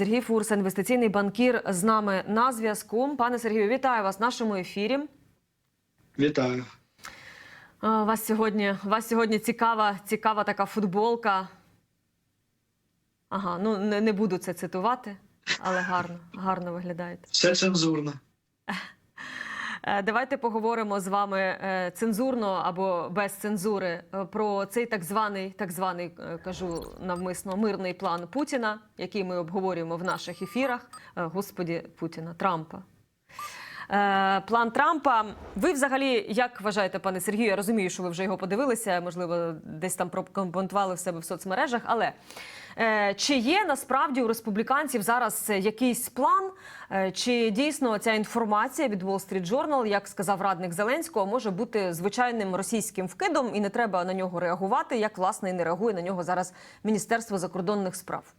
Сергій Фурс, інвестиційний банкір, з нами на зв'язку. Пане Сергію, вітаю вас в нашому ефірі. Вітаю. Вас сьогодні, вас сьогодні цікава, цікава така футболка. Ага, ну не, не буду це цитувати, але гарно, гарно виглядаєте. Все цензурно. Е, Давайте поговоримо з вами е, цензурно або без цензури е, про цей так званий, так званий, кажу навмисно, мирний план Путіна, який ми обговорюємо в наших ефірах. Господі Путіна, Трампа. План Трампа. Ви взагалі як вважаєте, пане Сергію? Я розумію, що ви вже його подивилися, можливо, десь там прокоментували в себе в соцмережах. Але чи є насправді у республіканців зараз е, якийсь план? Е, Чи дійсно ця інформація від Wall Street Journal, як сказав радник Зеленського, може бути звичайним російським вкидом, і не треба на нього реагувати, як власне і не реагує на нього зараз Міністерство закордонних справ?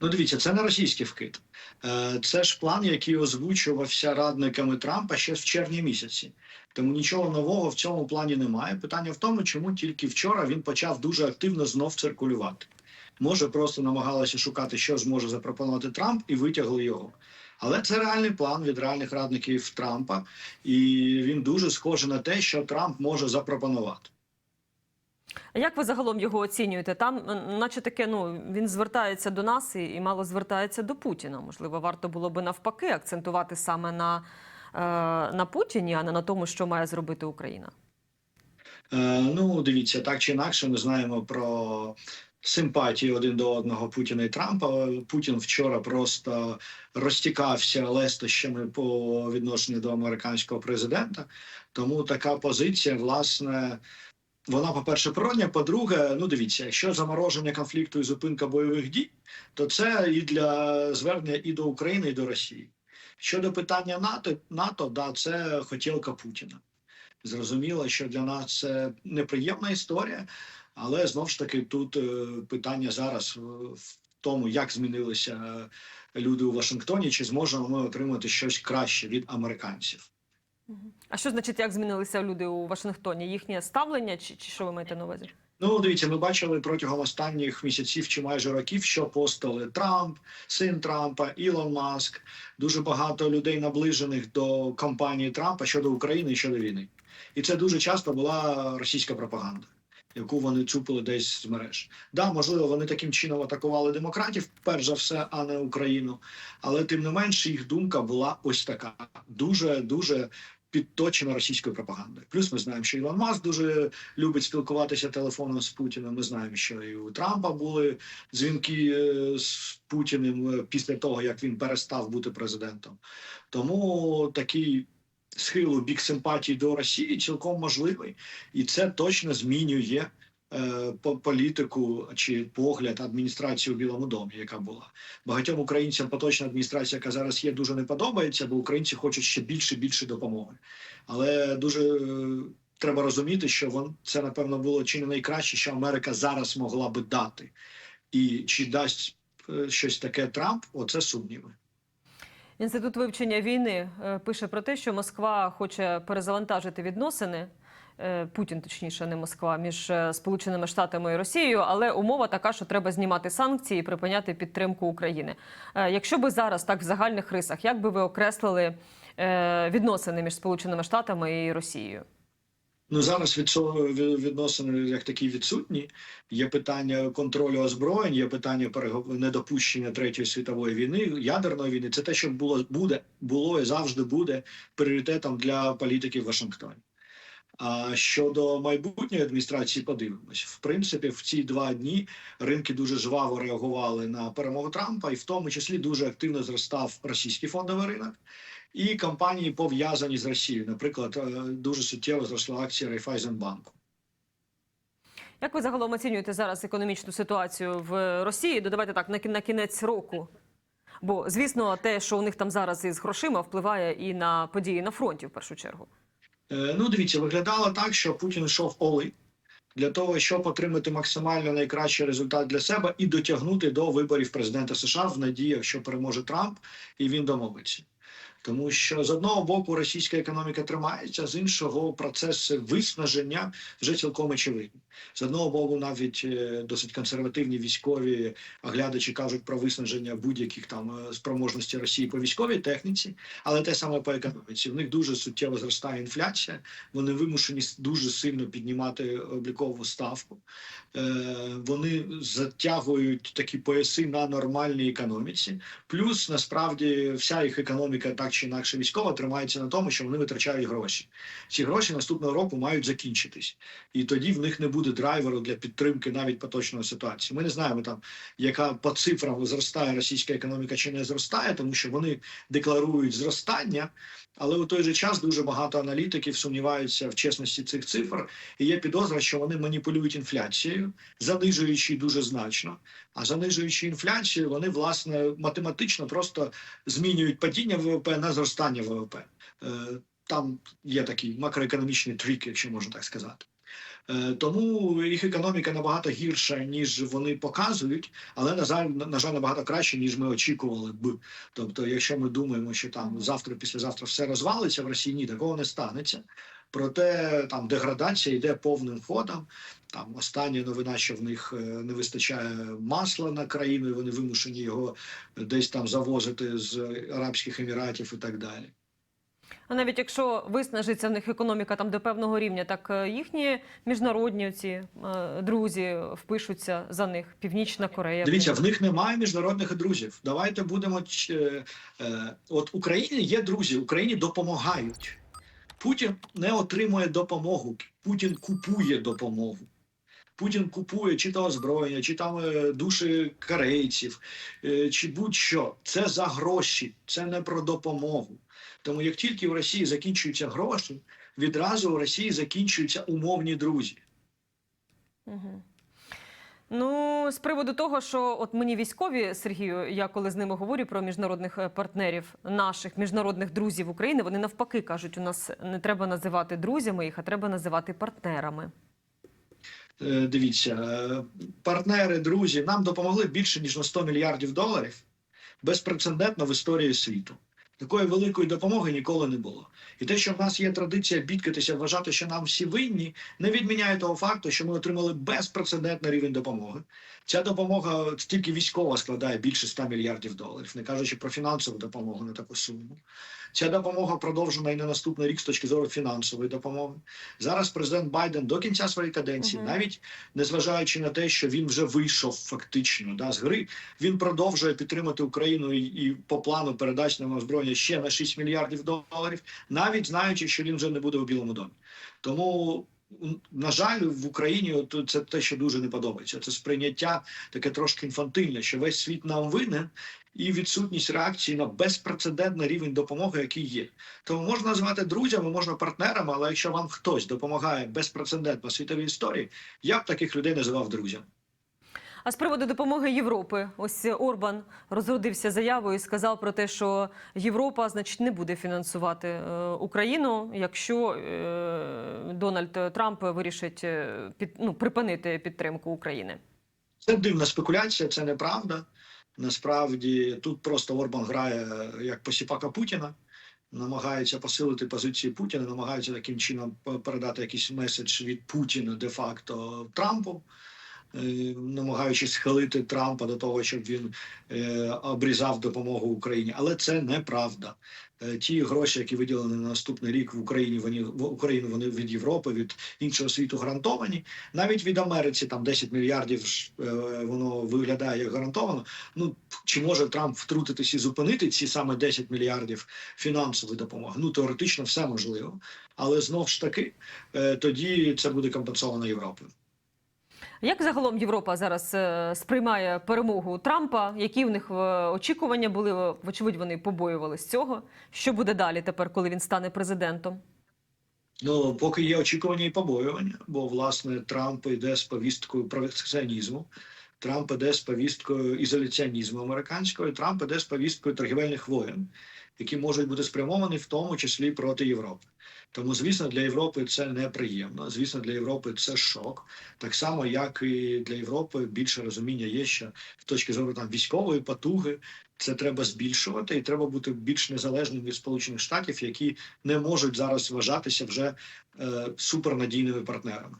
Ну, дивіться, це не російський вкид. Е, Це ж план, який озвучувався радниками Трампа ще в червні місяці. Тому нічого нового в цьому плані немає. Питання в тому, чому тільки вчора він почав дуже активно знов циркулювати. Може, просто намагалися шукати, що зможе запропонувати Трамп, і витягли його. Але це реальний план від реальних радників Трампа, і він дуже схожий на те, що Трамп може запропонувати. А Як ви загалом його оцінюєте? Там, наче таке, ну він звертається до нас і, і мало звертається до Путіна. Можливо, варто було би навпаки акцентувати саме на, е, на Путіні, а не на тому, що має зробити Україна. Е, ну, дивіться, так чи інакше, ми знаємо про симпатії один до одного Путіна і Трампа. Путін вчора просто розтікався лестощами по відношенню до американського президента. Тому така позиція, власне. Вона, по-перше, природня, по-друге, ну дивіться, якщо замороження конфлікту і зупинка бойових дій, то це і для звернення і до України, і до Росії. Щодо питання НАТО, НАТО, да, це хотілка Путіна. Зрозуміло, що для нас це неприємна історія, але знов ж таки тут е, питання зараз в тому, як змінилися е, люди у Вашингтоні, чи зможемо ми отримати щось краще від американців. А що значить, як змінилися люди у Вашингтоні? Їхнє ставлення, чи, чи що ви маєте на увазі? Ну, дивіться, ми бачили протягом останніх місяців чи майже років, що постали Трамп, син Трампа, Ілон Маск, дуже багато людей наближених до кампанії Трампа щодо України і щодо війни. І це дуже часто була російська пропаганда, яку вони цупили десь з мереж. Да, можливо, вони таким чином атакували демократів, перш за все, а не Україну. Але тим не менше їх думка була ось така: дуже дуже підточена російською пропагандою. Плюс ми знаємо, що Ілон Маск дуже любить спілкуватися телефоном з Путіним. Ми знаємо, що і у Трампа були дзвінки е, з Путіним е, після того, як він перестав бути президентом. Тому такий схил у бік симпатії до Росії цілком можливий, і це точно змінює. е, по- Політику чи погляд адміністрації у Білому домі, яка була багатьом українцям, поточна адміністрація, яка зараз є, дуже не подобається, бо українці хочуть ще більше більше допомоги. Але дуже е, треба розуміти, що вон це напевно було чи не найкраще, що Америка зараз могла би дати, і чи дасть е, щось таке Трамп, оце сумніви. Інститут вивчення війни е, пише про те, що Москва хоче перезавантажити відносини. е, Путін, точніше, не Москва, між е, Сполученими Штатами і Росією, але умова така, що треба знімати санкції і припиняти підтримку України. Якщо би зараз так в загальних рисах, як би ви окреслили відносини між Сполученими Штатами і Росією? Ну зараз від цього відносини як такі відсутні. Є питання контролю озброєнь, є питання недопущення третьої світової війни, ядерної війни. Це те, що було буде, було і завжди буде пріоритетом для політики в Вашингтоні. А щодо майбутньої адміністрації, подивимось. В принципі, в ці два дні ринки дуже жваво реагували на перемогу Трампа, і в тому числі дуже активно зростав російський фондовий ринок. І компанії пов'язані з Росією. Наприклад, е, дуже суттєво зросла акція Райфайзенбанку. Як ви загалом оцінюєте зараз економічну ситуацію в Росії? Додавайте так на кінець року. Бо, звісно, те, що у них там зараз із грошима, впливає і на події на фронті, в першу чергу. Е, Ну, дивіться, виглядало так, що Путін йшов оли для того, щоб отримати максимально найкращий результат для себе і дотягнути до виборів президента США в надіях, що переможе Трамп, і він домовиться. Тому що з одного боку російська економіка тримається, з іншого процеси виснаження вже цілком очевидні. З одного боку, навіть е, досить консервативні військові оглядачі кажуть про виснаження будь-яких там е, спроможностей Росії по військовій техніці, але те саме по економіці. В них дуже суттєво зростає інфляція. Вони вимушені дуже сильно піднімати облікову ставку. Е, Вони затягують такі пояси на нормальній економіці. Плюс насправді вся їх економіка, так чи інакше військова, тримається на тому, що вони витрачають гроші. Ці гроші наступного року мають закінчитись, і тоді в них не буде драйверу для підтримки навіть поточної ситуації. Ми не знаємо там, яка по цифрам зростає російська економіка чи не зростає, тому що вони декларують зростання. Але у той же час дуже багато аналітиків сумніваються в чесності цих цифр, і є підозра, що вони маніпулюють інфляцією, занижуючи дуже значно. А занижуючи інфляцію, вони власне математично просто змінюють падіння ВВП на зростання ВВП. Е, Там є такий макроекономічний трик, якщо можна так сказати. Е, Тому їх економіка набагато гірша, ніж вони показують, але на жаль, на жаль, набагато краще, ніж ми очікували б. Тобто, якщо ми думаємо, що там завтра, післязавтра все розвалиться в Росії, ні, такого не станеться. Проте там деградація йде повним ходом. Там остання новина, що в них е, не вистачає масла на країну, і вони вимушені його десь там завозити з Арабських Еміратів і так далі. А навіть якщо виснажиться в них економіка там до певного рівня, так е, їхні міжнародні ці е, друзі впишуться за них. Північна Корея. Дивіться, в них немає міжнародних друзів. Давайте будемо от Україні є друзі, Україні допомагають. Путін не отримує допомогу. Путін купує допомогу. Путін купує чи то озброєння, чи там е, душі корейців, е, чи будь-що. Це за гроші, це не про допомогу. Тому як тільки в Росії закінчуються гроші, відразу в Росії закінчуються умовні друзі. Угу. Ну, з приводу того, що от мені військові Сергію, я коли з ними говорю про міжнародних е, партнерів, наших міжнародних друзів України, вони навпаки кажуть, у нас не треба називати друзями їх, а треба називати партнерами. Е, Дивіться, е, партнери, друзі, нам допомогли більше ніж на 100 мільярдів доларів безпрецедентно в історії світу. Такої великої допомоги ніколи не було. І те, що в нас є традиція бідкатися, вважати, що нам всі винні, не відміняє того факту, що ми отримали безпрецедентний рівень допомоги. Ця допомога тільки військова складає більше 100 мільярдів доларів, не кажучи про фінансову допомогу на таку суму. Ця допомога продовжена і на наступний рік з точки зору фінансової допомоги. Зараз президент Байден до кінця своєї каденції, Мгм. навіть незважаючи на те, що він вже вийшов фактично да, з гри, він продовжує підтримати Україну і, і по плану передач нам озброєння ще на 6 мільярдів доларів, навіть знаючи, що він вже не буде у Білому домі. Тому. На жаль, в Україні це те, що дуже не подобається. Це сприйняття таке трошки інфантильне, що весь світ нам винен, і відсутність реакції на безпрецедентний рівень допомоги, який є. Тому можна назвати друзями, можна партнерами, але якщо вам хтось допомагає безпрецедентно світовій історії, я б таких людей називав друзями. А з приводу допомоги Європи, ось Орбан розродився заявою і сказав про те, що Європа, значить, не буде фінансувати е, Україну, якщо е, Дональд Трамп вирішить е, під, ну, припинити підтримку України. Це дивна спекуляція, це неправда. Насправді тут просто Орбан грає як посіпака Путіна, намагається посилити позиції Путіна, намагається таким чином передати якийсь меседж від Путіна де-факто Трампу, е, намагаючись схилити Трампа до того, щоб він е, обрізав допомогу Україні. Але це неправда. Е, Ті гроші, які виділені на наступний рік в Україні, вони в Україну вони від Європи, від іншого світу гарантовані. Навіть від Америці там 10 мільярдів е, воно виглядає як гарантовано. Ну чи може Трамп втрутитись і зупинити ці саме 10 мільярдів фінансової допомоги? Ну теоретично все можливо, але знов ж таки е, тоді це буде компенсовано Європою. Як загалом Європа зараз е, сприймає перемогу Трампа? Які в них е, очікування були? Вочевидь, вони побоювалися цього. Що буде далі тепер, коли він стане президентом? Ну, поки є очікування і побоювання, бо власне Трамп йде з повісткою провекціонізму. Трамп іде з повісткою ізоляціонізму американського, і Трамп іде з повісткою торгівельних воєн, які можуть бути спрямовані в тому числі проти Європи. Тому, звісно, для Європи це неприємно. Звісно, для Європи це шок. Так само, як і для Європи більше розуміння є, що з точки зору там військової потуги це треба збільшувати, і треба бути більш незалежним від Сполучених Штатів, які не можуть зараз вважатися вже е, супернадійними партнерами.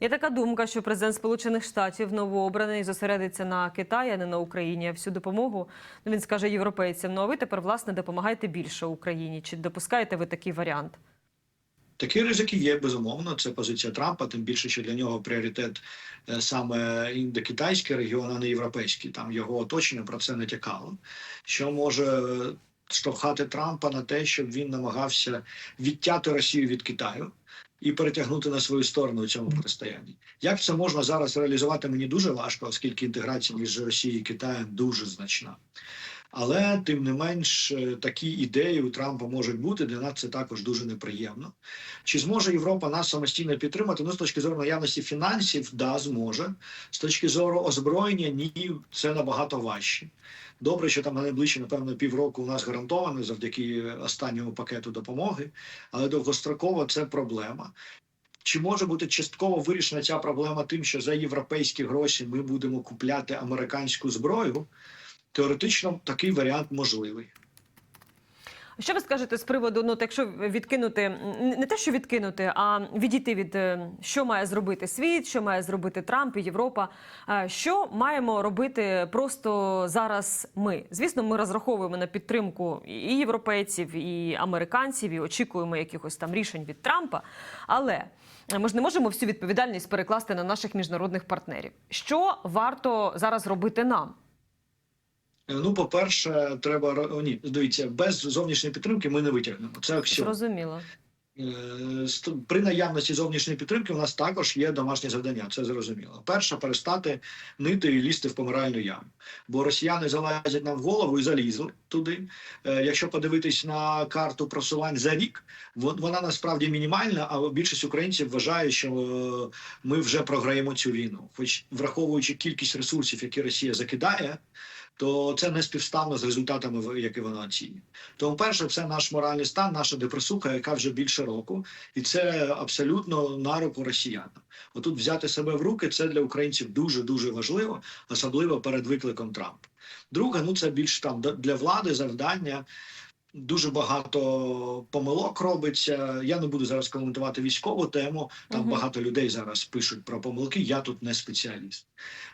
Є така думка, що президент Сполучених Штатів новообраний зосередиться на Китаї, а не на Україні. А всю допомогу ну, він скаже європейцям. Ну а ви тепер власне допомагаєте більше Україні. Чи допускаєте ви такий варіант? Такі ризики є безумовно. Це позиція Трампа. Тим більше, що для нього пріоритет е, саме індокитайський регіон, а не європейський. Там його оточення про це не тякало. Що може е, штовхати Трампа на те, щоб він намагався відтяти Росію від Китаю і перетягнути на свою сторону у цьому протистоянні. Як це можна зараз реалізувати? Мені дуже важко, оскільки інтеграція між Росією і Китаєм дуже значна. Але тим не менш е, такі ідеї у Трампа можуть бути. Для нас це також дуже неприємно. Чи зможе Європа нас самостійно підтримати? Ну, з точки зору наявності фінансів, да, зможе. З точки зору озброєння, ні, це набагато важче. Добре, що там на найближчі, напевно, півроку у нас гарантовано завдяки останньому пакету допомоги, але довгостроково це проблема. Чи може бути частково вирішена ця проблема тим, що за європейські гроші ми будемо купляти американську зброю? Теоретично такий варіант можливий. Що ви скажете з приводу, ну, от якщо відкинути не те, що відкинути, а відійти від е, що має зробити світ, що має зробити Трамп і Європа? е, Що маємо робити просто зараз ми? Звісно, ми розраховуємо на підтримку і європейців, і американців, і очікуємо якихось там рішень від Трампа. Але ми ж не можемо всю відповідальність перекласти на наших міжнародних партнерів. Що варто зараз робити нам? Ну, по-перше, треба ро- о, ні, дивіться, без зовнішньої підтримки ми не витягнемо. Це аксіом. Зрозуміло. Е, При наявності зовнішньої підтримки у нас також є домашнє завдання. Це зрозуміло. Перше перестати нити і лізти в помиральну яму. Бо росіяни залазять нам в голову і залізли туди. Е, Якщо подивитись на карту просувань за рік, вон- вона насправді мінімальна, а більшість українців вважає, що е, ми вже програємо цю війну. Хоч враховуючи кількість ресурсів, які Росія закидає. То це не співставно з результатами, які вона оцінює. Тому, перше, це наш моральний стан, наша депресуха, яка вже більше року, і це абсолютно на руку росіянам. Отут взяти себе в руки це для українців дуже дуже важливо, особливо перед викликом Трампа. Друге, ну це більш там для влади завдання. Дуже багато помилок робиться. Я не буду зараз коментувати військову тему. Там Мгм. багато людей зараз пишуть про помилки. Я тут не спеціаліст,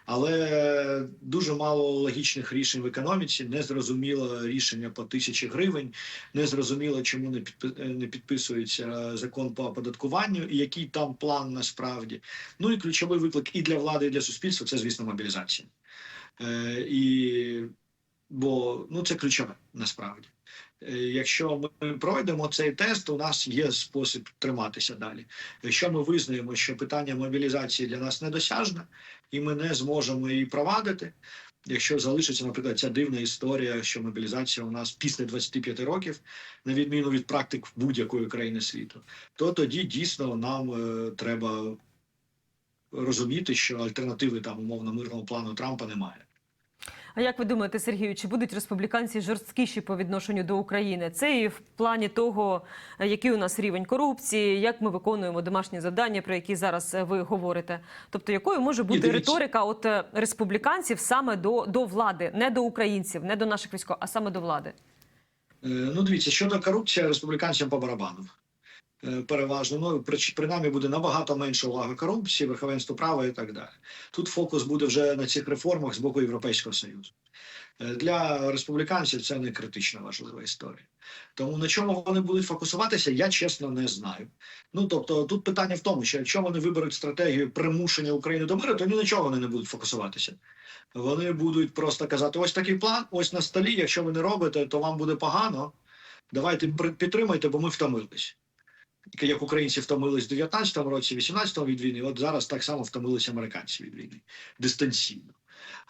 але дуже мало логічних рішень в економіці. Незрозуміло рішення по тисячі гривень. Незрозуміло, чому не не підписується закон по оподаткуванню, і який там план насправді. Ну і ключовий виклик і для влади, і для суспільства це, звісно, мобілізація. Е, і бо ну це ключове насправді. Е, Якщо ми пройдемо цей тест, у нас є спосіб триматися далі. Якщо ми визнаємо, що питання мобілізації для нас недосяжне, і ми не зможемо її провадити. Якщо залишиться, наприклад, ця дивна історія, що мобілізація у нас після 25 років, на відміну від практик будь-якої країни світу, то тоді дійсно нам е, треба розуміти, що альтернативи там умовно мирного плану Трампа немає. А як ви думаєте, Сергію, чи будуть республіканці жорсткіші по відношенню до України? Це і в плані того, е, який у нас рівень корупції, як ми виконуємо домашні завдання, про які зараз е, ви говорите. Тобто, якою може бути риторика от е, республіканців саме до, до влади, не до українців, не до наших військових, а саме до влади? Ну, дивіться, щодо корупції, республіканцям по барабану. Е, Переважно, ну при- принаймні буде набагато менше уваги корупції, верховенство права і так далі. Тут фокус буде вже на цих реформах з боку Європейського Союзу. Е, Для республіканців це не критично важлива історія. Тому на чому вони будуть фокусуватися, я чесно не знаю. Ну тобто, тут питання в тому, що якщо вони виберуть стратегію примушення України до миру, то ні на чого вони не будуть фокусуватися. Вони будуть просто казати: ось такий план, ось на столі. Якщо ви не робите, то вам буде погано. Давайте підтримайте, бо ми втомились. Як українці втомились в 19-му році, 18-му від війни, от зараз так само втомилися американці від війни дистанційно.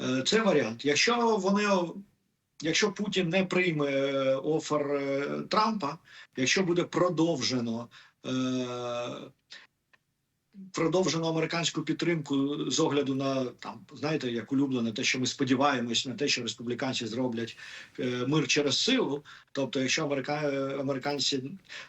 Е, Це варіант. Якщо вони, якщо Путін не прийме е, офер е, Трампа, якщо буде продовжено продовжену американську підтримку з огляду на там, знаєте, як улюблене, те, що ми сподіваємось на те, що республіканці зроблять е, мир через силу. Тобто, якщо америка... американці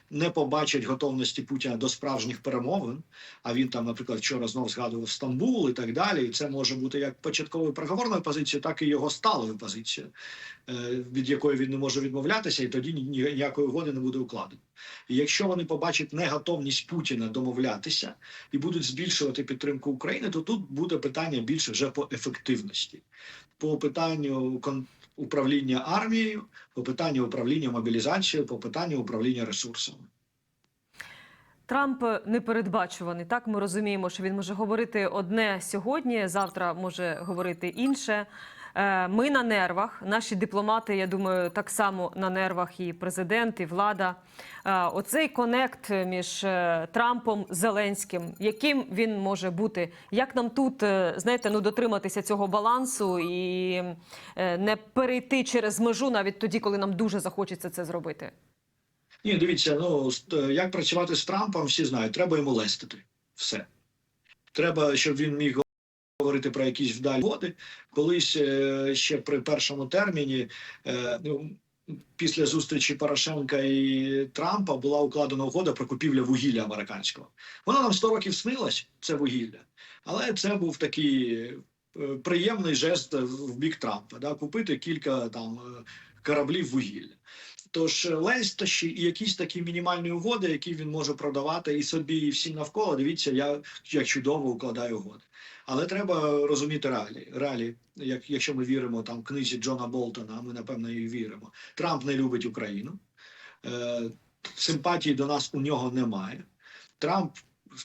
не побачать готовності Путіна до справжніх перемовин, а він там, наприклад, вчора знов згадував Стамбул і так далі, і це може бути як початковою переговорною позицією, так і його сталою позицією, е, від якої він не може відмовлятися, і тоді ніякої угоди не буде укладено. І якщо вони побачать неготовність Путіна домовлятися і будуть збільшувати підтримку України, то тут буде питання більше вже по ефективності, по питанню управління армією, по питанню управління мобілізацією, по питанню управління ресурсами. Трамп непередбачуваний. Так ми розуміємо, що він може говорити одне сьогодні, завтра може говорити інше. Е, Ми на нервах. Наші дипломати, я думаю, так само на нервах, і президент, і влада. Е, Оцей конект між е, Трампом Зеленським, яким він може бути? Як нам тут знаєте, ну дотриматися цього балансу і не перейти через межу навіть тоді, коли нам дуже захочеться це зробити? Ні, дивіться, ну як працювати з Трампом, всі знають, треба йому лестити. Все. Треба, щоб він міг говорити про якісь вдалі угоди. Колись е, ще при першому терміні, е, ну, після зустрічі Порошенка і Трампа була укладена угода про купівлю вугілля американського. Вона нам 100 років снилась, це вугілля. Але це був такий е, приємний жест в бік Трампа, да, купити кілька там кораблів вугілля. Тож е, лестощі і якісь такі мінімальні угоди, які він може продавати і собі, і всім навколо. Дивіться, я як чудово укладаю угоди. Але треба розуміти реалії. Реалії, як якщо ми віримо там книзі Джона Болтона, ми напевно і віримо. Трамп не любить Україну. Е, симпатії до нас у нього немає. Трамп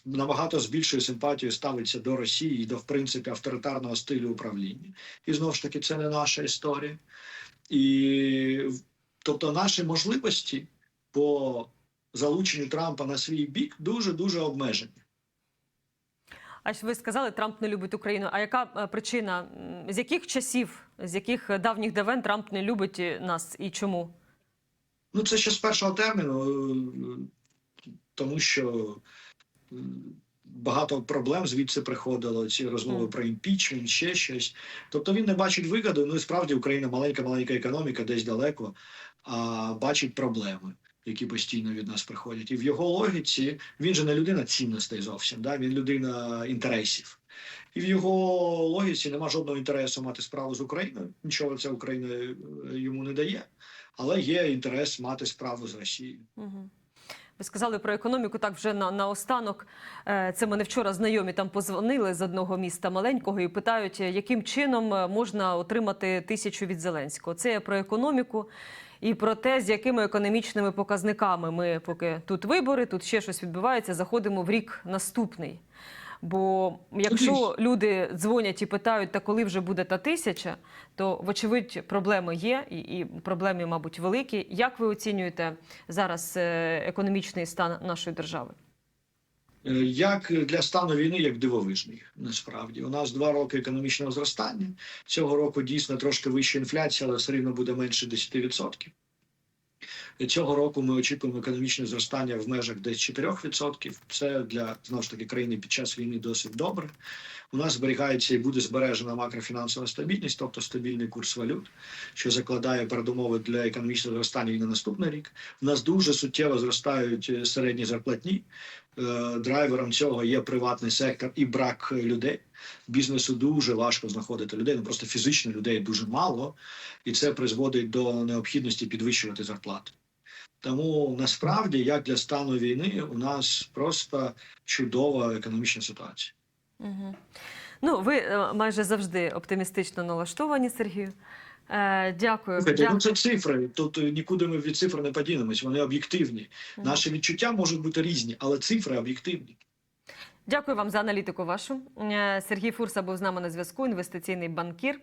набагато з більшою симпатією ставиться до Росії і до в принципі авторитарного стилю управління. І знову ж таки, це не наша історія. І тобто наші можливості по залученню Трампа на свій бік дуже дуже обмежені. А ж ви сказали, Трамп не любить Україну. А яка е, причина? З яких часів, з яких давніх давен Трамп не любить е, нас і чому? Ну, це ще з першого терміну, е, тому що багато проблем звідси приходило. Ці розмови Мгм. про імпічмент, ще щось. Тобто він не бачить вигоду. Ну і справді Україна маленька, маленька економіка, десь далеко, а бачить проблеми. Які постійно від нас приходять, і в його логіці він же не людина цінностей зовсім, да? він людина інтересів. І в його логіці нема жодного інтересу мати справу з Україною. Нічого це Україна е, йому не дає але є інтерес мати справу з Росією. Ви сказали про економіку так вже на, наостанок. Е, Це мене вчора знайомі там позвонили з одного міста маленького і питають, е, яким чином можна отримати тисячу від Зеленського. Це про економіку і про те, з якими економічними показниками ми, поки тут вибори, тут ще щось відбувається, заходимо в рік наступний. Бо якщо люди дзвонять і питають, та коли вже буде та тисяча, то вочевидь проблеми є, і, і проблеми, мабуть, великі. Як ви оцінюєте зараз е, економічний стан нашої держави? Е, Як для стану війни, як дивовижний, насправді у нас два роки економічного зростання. Цього року дійсно трошки вища інфляція, але все рівно буде менше 10%. Цього року ми очікуємо економічне зростання в межах десь 4%. Це для знову ж таки країни під час війни досить добре. У нас зберігається і буде збережена макрофінансова стабільність, тобто стабільний курс валют, що закладає передумови для економічного зростання і на наступний рік. У нас дуже суттєво зростають е, середні зарплатні. Е, Драйвером цього є приватний сектор і брак людей. Бізнесу дуже важко знаходити людей. Ну просто фізично людей дуже мало, і це призводить до необхідності підвищувати зарплати. Тому насправді, як для стану війни, у нас просто чудова економічна ситуація. Угу. Ну, ви е, майже завжди оптимістично налаштовані, Сергію. Е, дякую. Слухайте, ну це цифри. Тут е, нікуди ми від цифр не подінемось. Вони об'єктивні. Наші відчуття можуть бути різні, але цифри об'єктивні. Дякую вам за аналітику вашу. Е, Сергій Фурса був з нами на зв'язку, інвестиційний банкір.